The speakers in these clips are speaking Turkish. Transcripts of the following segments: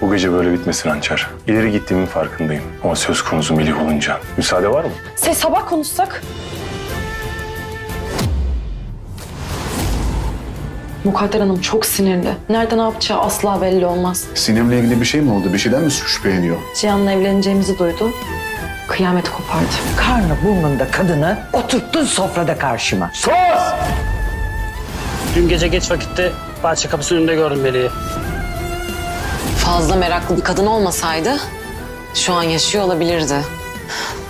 Bu gece böyle bitmesin Hançer. İleri gittiğimin farkındayım. Ama söz konusu Melih olunca müsaade var mı? Ses sabah konuşsak. Mukadder Hanım çok sinirli. Nerede ne yapacağı asla belli olmaz. Sinem'le ilgili bir şey mi oldu? Bir şeyden mi şüpheleniyor? Cihan'la evleneceğimizi duydu. Kıyamet kopardı. Karnı burnunda kadını oturttun sofrada karşıma. Dün gece geç vakitte bahçe kapısı önünde gördüm Melih'i. Fazla meraklı bir kadın olmasaydı şu an yaşıyor olabilirdi.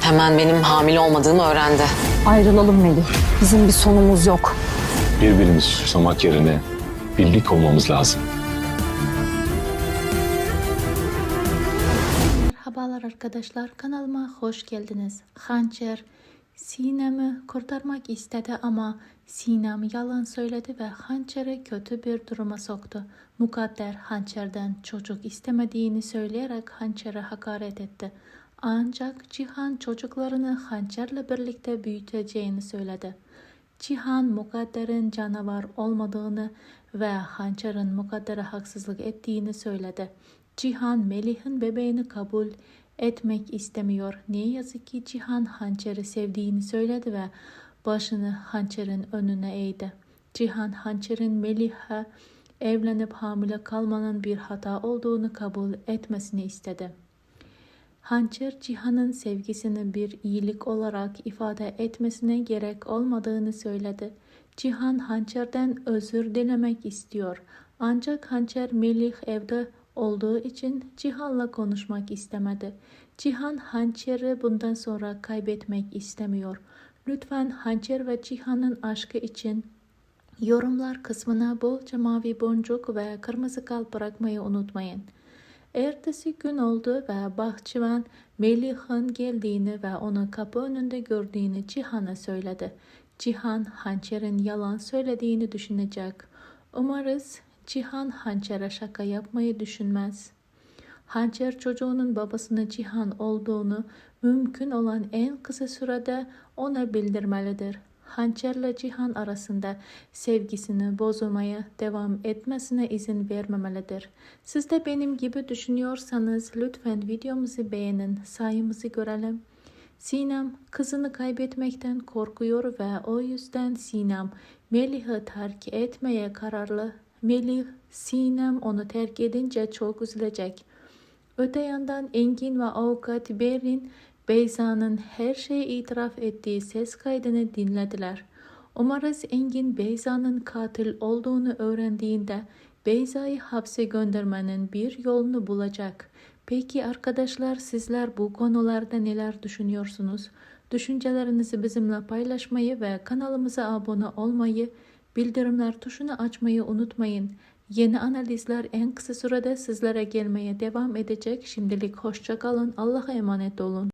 Hemen benim hamile olmadığımı öğrendi. Ayrılalım Melih. Bizim bir sonumuz yok. Birbirimizi suçlamak yerine birlik olmamız lazım. Merhabalar arkadaşlar kanalıma hoş geldiniz. Hançer Sinem'i kurtarmak istedi ama Sinem yalan söyledi ve Hançer'i kötü bir duruma soktu. Mukadder Hançer'den çocuk istemediğini söyleyerek Hançer'e hakaret etti. Ancak Cihan çocuklarını Hançer'le birlikte büyüteceğini söyledi. Cihan Mukadder'in canavar olmadığını ve Hançer'in Mukadder'e haksızlık ettiğini söyledi. Cihan Melih'in bebeğini kabul etmek istemiyor. Ne yazık ki Cihan Hançer'i sevdiğini söyledi ve başını Hançer'in önüne eğdi. Cihan Hançer'in Melih'e evlenip hamile kalmanın bir hata olduğunu kabul etmesini istedi. Hançer Cihan'ın sevgisini bir iyilik olarak ifade etmesine gerek olmadığını söyledi. Cihan Hançer'den özür dilemek istiyor. Ancak Hançer Melih evde olduğu için Cihan'la konuşmak istemedi. Cihan Hançer'i bundan sonra kaybetmek istemiyor. Lütfen Hançer ve Cihan'ın aşkı için yorumlar kısmına bolca mavi boncuk ve kırmızı kalp bırakmayı unutmayın. Ertesi gün oldu ve bahçıvan Melih'in geldiğini ve onu kapı önünde gördüğünü Cihan'a söyledi. Cihan Hançer'in yalan söylediğini düşünecek. Umarız Cihan Hançer'e şaka yapmayı düşünmez. Hançer çocuğunun babasının Cihan olduğunu mümkün olan en kısa sürede ona bildirmelidir. Hançerle Cihan arasında sevgisini bozulmaya devam etmesine izin vermemelidir. Siz de benim gibi düşünüyorsanız lütfen videomuzu beğenin, sayımızı görelim. Sinem kızını kaybetmekten korkuyor ve o yüzden Sinem Melih'i terk etmeye kararlı. Melih, Sinem onu terk edince çok üzülecek. Öte yandan Engin ve avukat Berin, Beyza'nın her şeyi itiraf ettiği ses kaydını dinlediler. Umarız Engin Beyza'nın katil olduğunu öğrendiğinde Beyza'yı hapse göndermenin bir yolunu bulacak. Peki arkadaşlar sizler bu konularda neler düşünüyorsunuz? Düşüncelerinizi bizimle paylaşmayı ve kanalımıza abone olmayı, bildirimler tuşunu açmayı unutmayın. Yeni analizler en kısa sürede sizlere gelmeye devam edecek. Şimdilik hoşça kalın. Allah'a emanet olun.